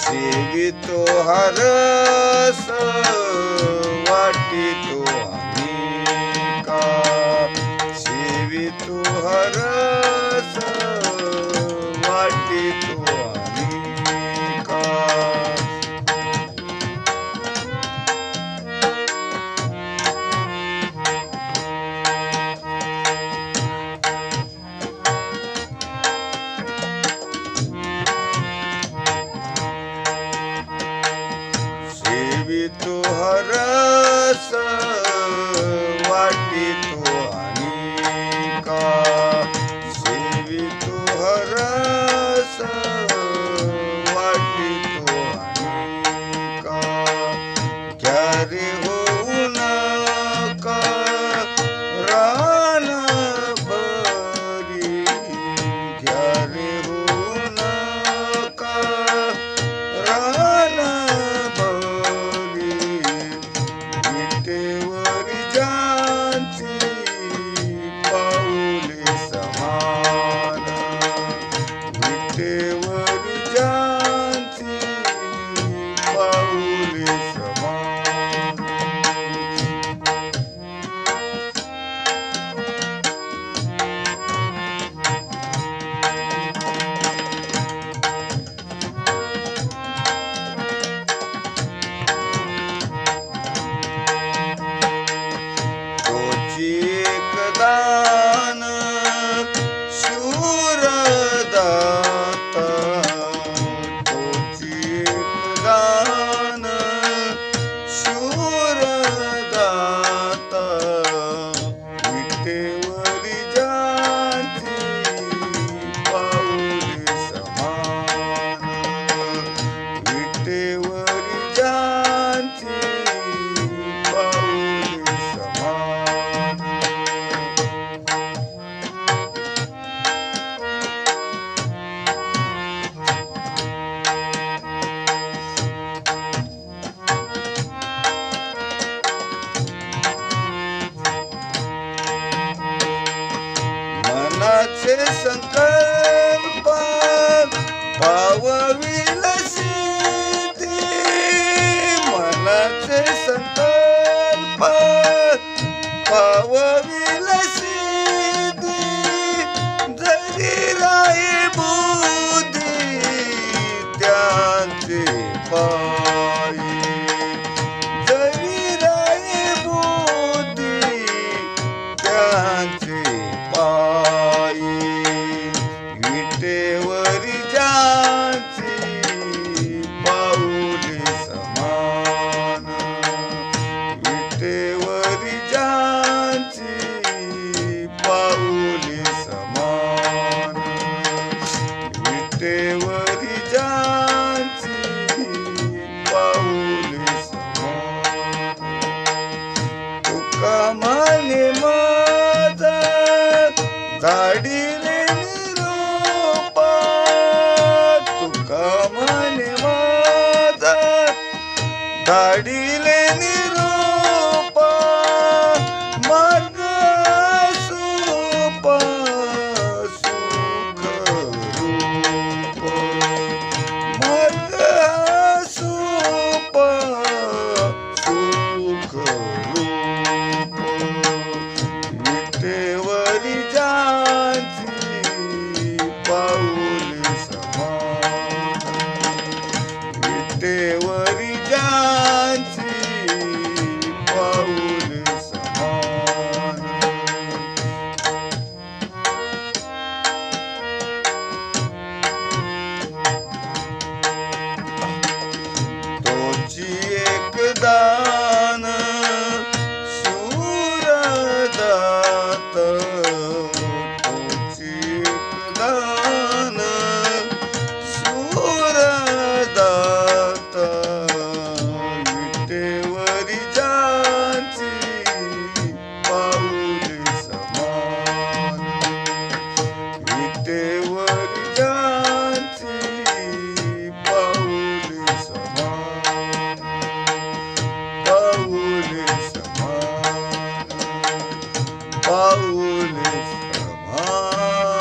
सिगितो हरस त्याचे संकल्प पावविल सिद्धी. मनाचे संकल्प पाव Daddy foolish. Come on.